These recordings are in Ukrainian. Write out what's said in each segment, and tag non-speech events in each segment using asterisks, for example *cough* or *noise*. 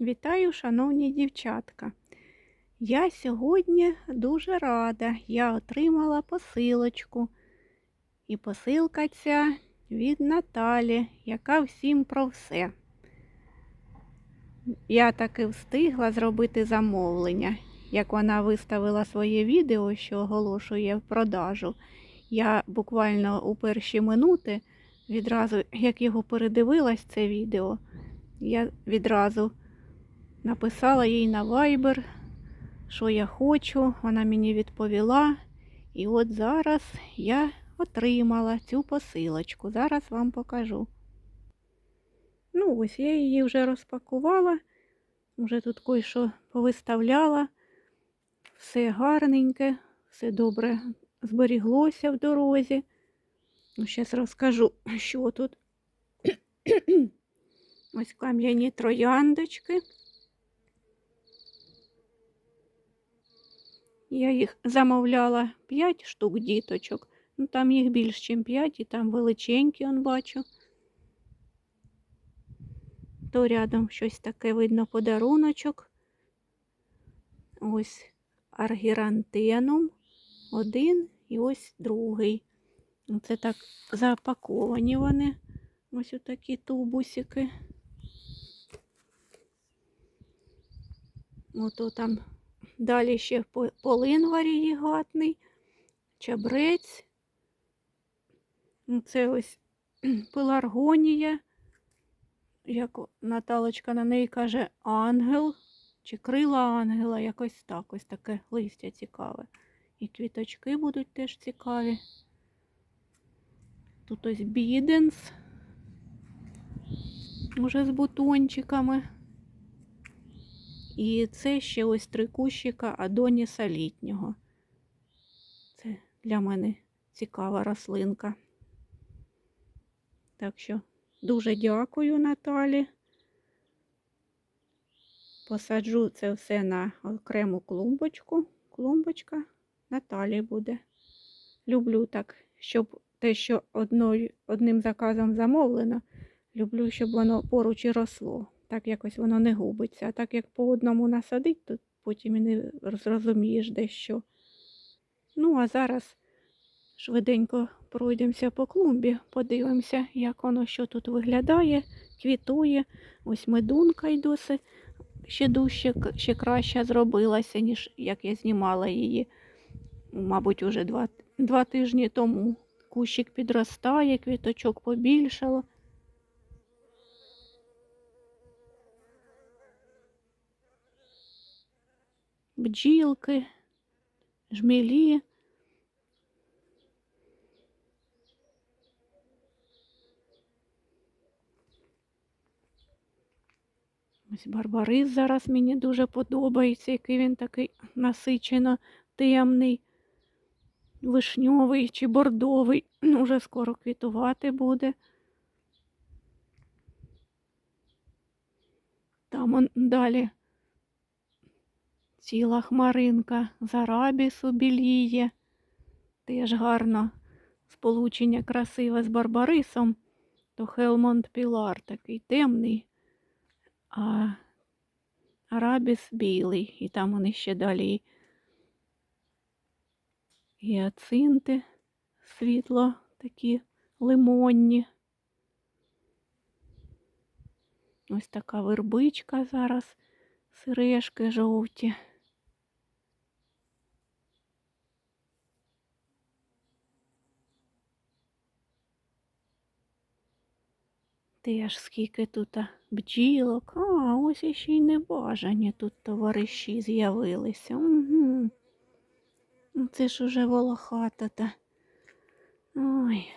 Вітаю, шановні дівчатка. Я сьогодні дуже рада. Я отримала посилочку. І посилка ця від Наталі, яка всім про все. Я таки встигла зробити замовлення. Як вона виставила своє відео, що оголошує в продажу. Я буквально у перші минути, відразу, як його передивилась, це відео, я відразу написала їй на Viber, що я хочу. Вона мені відповіла. І от зараз я отримала цю посилочку. Зараз вам покажу. Ну, ось я її вже розпакувала. Вже тут кое-що повиставляла. Все гарненьке, все добре зберіглося в дорозі. Ну, зараз розкажу, що тут. *coughs* Ось кам'яні трояндочки. Я їх замовляла 5 штук діточок. Ну, там їх більш, ніж 5, і там величенькі, он бачу. То рядом щось таке видно подаруночок. Ось аргірантеном один і ось другий. Це так запаковані вони. Ось такі тубусики. Ото там далі ще полин варієгатний, чабрець. Це ось *clears throat* пеларгонія, як Наталочка на неї каже, ангел чи крила ангела, якось так, ось таке листя цікаве. І квіточки будуть теж цікаві. Тут ось біденс, уже з бутончиками. І це ще ось три кущика Адоніса літнього. Це для мене цікава рослинка. Так що дуже дякую Наталі. Посаджу це все на окрему клумбочку. Клумбочка Наталі буде. Люблю так, щоб те, що одною, одним заказом замовлено, люблю, щоб воно поруч і росло. Так якось воно не губиться. А так як по одному насадить, то потім і не зрозумієш дещо. Ну, а зараз швиденько пройдемося по клумбі, подивимося, як воно що тут виглядає, квітує. Ось медунка й досі ще дужче, ще краще зробилася, ніж як я знімала її, мабуть, уже два, два тижні тому. Кущик підростає, квіточок побільшало. Бджілки, жмілі. Ось барбарис зараз мені дуже подобається, який він такий насичено темний, вишньовий чи бордовий. Уже скоро квітувати буде. Там он далі Ціла хмаринка з арабісу біліє. Теж гарно сполучення красиве з Барбарисом, то Хелмонд Пілар такий темний, а арабіс білий. І там вони ще далі гіацинти світло такі лимонні. Ось така вербичка зараз, сережки жовті. Теж скільки тут бджілок. А, ось іще й небажані тут товариші з'явилися. Угу. Це ж уже волохата та. Ой.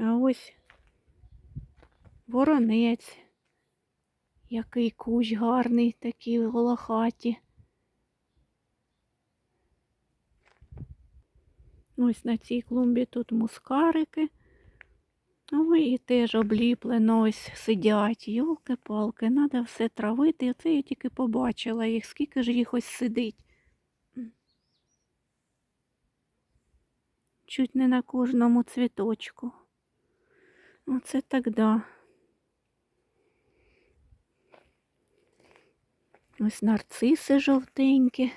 А ось воронець. Який кущ гарний, такі волохаті. Ось на цій клумбі тут мускарики. Ой, і теж обліплено ось сидять. Йолки-палки, треба все травити. Оце я тільки побачила їх, скільки ж їх ось сидить. Чуть не на кожному цвіточку. Оце так да. Ось нарциси жовтенькі.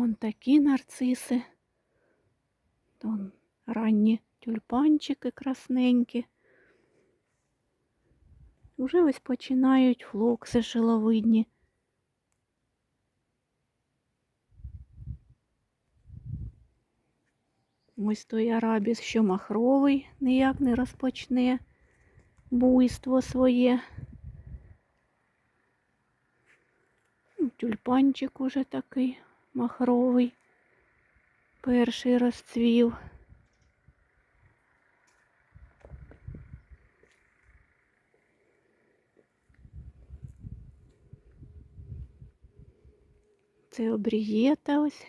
Там он такі нарциси. Там ранні тюльпанчики красненькі. Уже ось починають флокси шиловидні. Ось той арабіс, що махровий, ніяк не розпочне буйство своє. Ну, Тюльпанчик уже такий махровий. Перший розцвів. Це обрієта ось.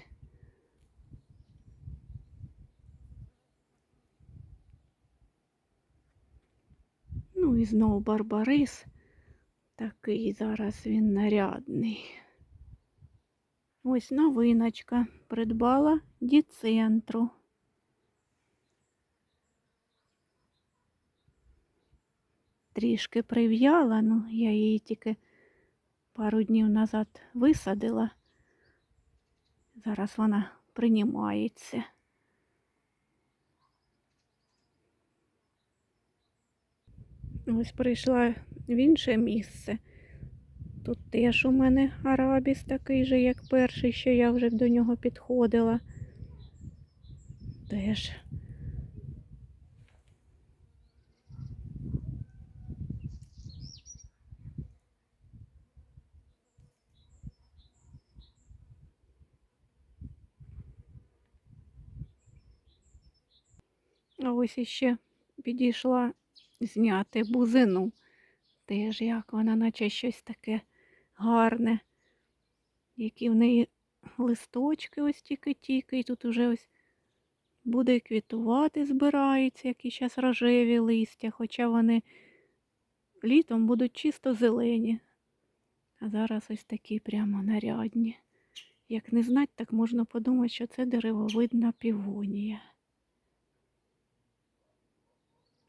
Ну і знову барбарис. Такий зараз він нарядний. Ось новиночка. Придбала діцентру. Трішки прив'яла, ну я її тільки пару днів назад висадила. Зараз вона приймається. Ось прийшла в інше місце. Тут теж у мене арабіс такий же, як перший, що я вже до нього підходила. Теж. А ось іще підійшла зняти бузину. Теж як вона, наче щось таке гарне. Які в неї листочки ось тільки-тільки. І тут уже ось буде квітувати, збирається, які зараз рожеві листя, хоча вони літом будуть чисто зелені. А зараз ось такі прямо нарядні. Як не знати, так можна подумати, що це деревовидна півонія.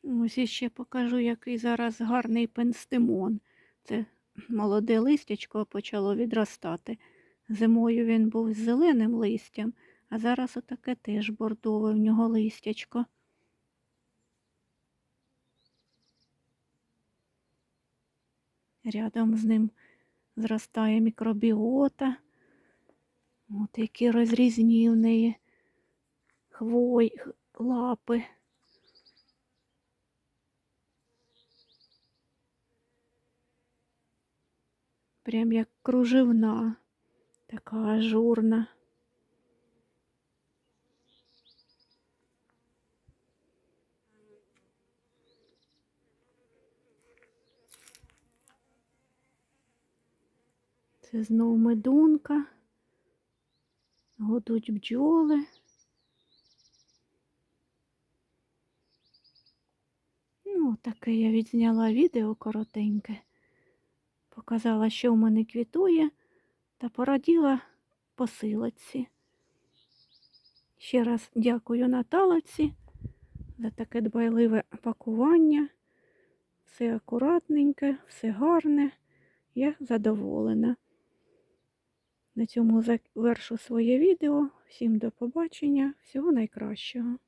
Ось іще покажу, який зараз гарний пенстимон. Це молоде листячко почало відростати. Зимою він був з зеленим листям, а зараз отаке теж бордове в нього листячко. Рядом з ним зростає мікробіота. От які розрізні в неї хвой, лапи. Прям як кружевна, така ажурна. Це знову медунка. Годуть бджоли. Ну, таке я відзняла відео коротеньке. Показала, що в мене квітує, та пораділа посилочці. Ще раз дякую Наталиці за таке дбайливе пакування. Все акуратненьке, все гарне. Я задоволена. На цьому завершу своє відео. Всім до побачення, всього найкращого.